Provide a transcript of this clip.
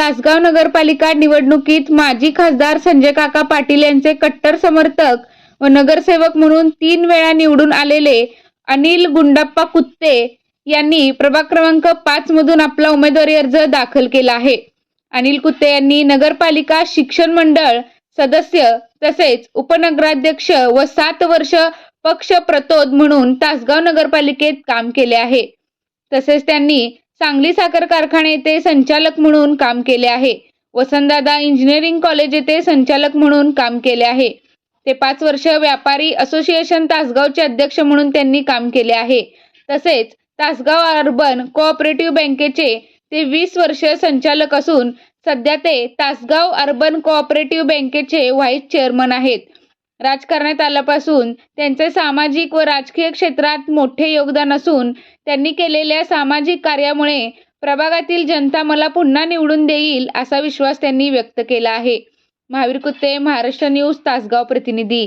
तासगाव नगरपालिका निवडणुकीत माजी खासदार संजय काका पाटील यांचे कट्टर समर्थक व नगरसेवक म्हणून तीन वेळा निवडून आलेले अनिल गुंडप्पा कुत्ते यांनी प्रभाग क्रमांक पाच मधून आपला उमेदवारी अर्ज दाखल केला आहे. अनिल कुत्ते यांनी नगरपालिका शिक्षण मंडळ सदस्य तसेच उपनगराध्यक्ष व सात वर्ष पक्ष प्रतोद म्हणून तासगाव नगरपालिकेत काम केले आहे. तसेच त्यांनी सांगली साखर कारखाने येथे संचालक म्हणून काम केले आहे. वसंतदादा इंजिनिअरिंग कॉलेज येथे संचालक म्हणून काम केले आहे. ते पाच वर्ष व्यापारी असोसिएशन तासगावचे अध्यक्ष म्हणून त्यांनी काम केले आहे. तसेच तासगाव अर्बन कोऑपरेटिव्ह बँकेचे ते वीस वर्ष संचालक असून सध्या ते तासगाव अर्बन कोऑपरेटिव्ह बँकेचे व्हाईस चेअरमन आहेत. राजकारणात आल्यापासून त्यांचे सामाजिक व राजकीय क्षेत्रात मोठे योगदान असून त्यांनी केलेल्या सामाजिक कार्यामुळे प्रभागातील जनता मला पुन्हा निवडून देईल असा विश्वास त्यांनी व्यक्त केला आहे. महावीर कुत्ते महाराष्ट्र न्यूज तासगाव प्रतिनिधी.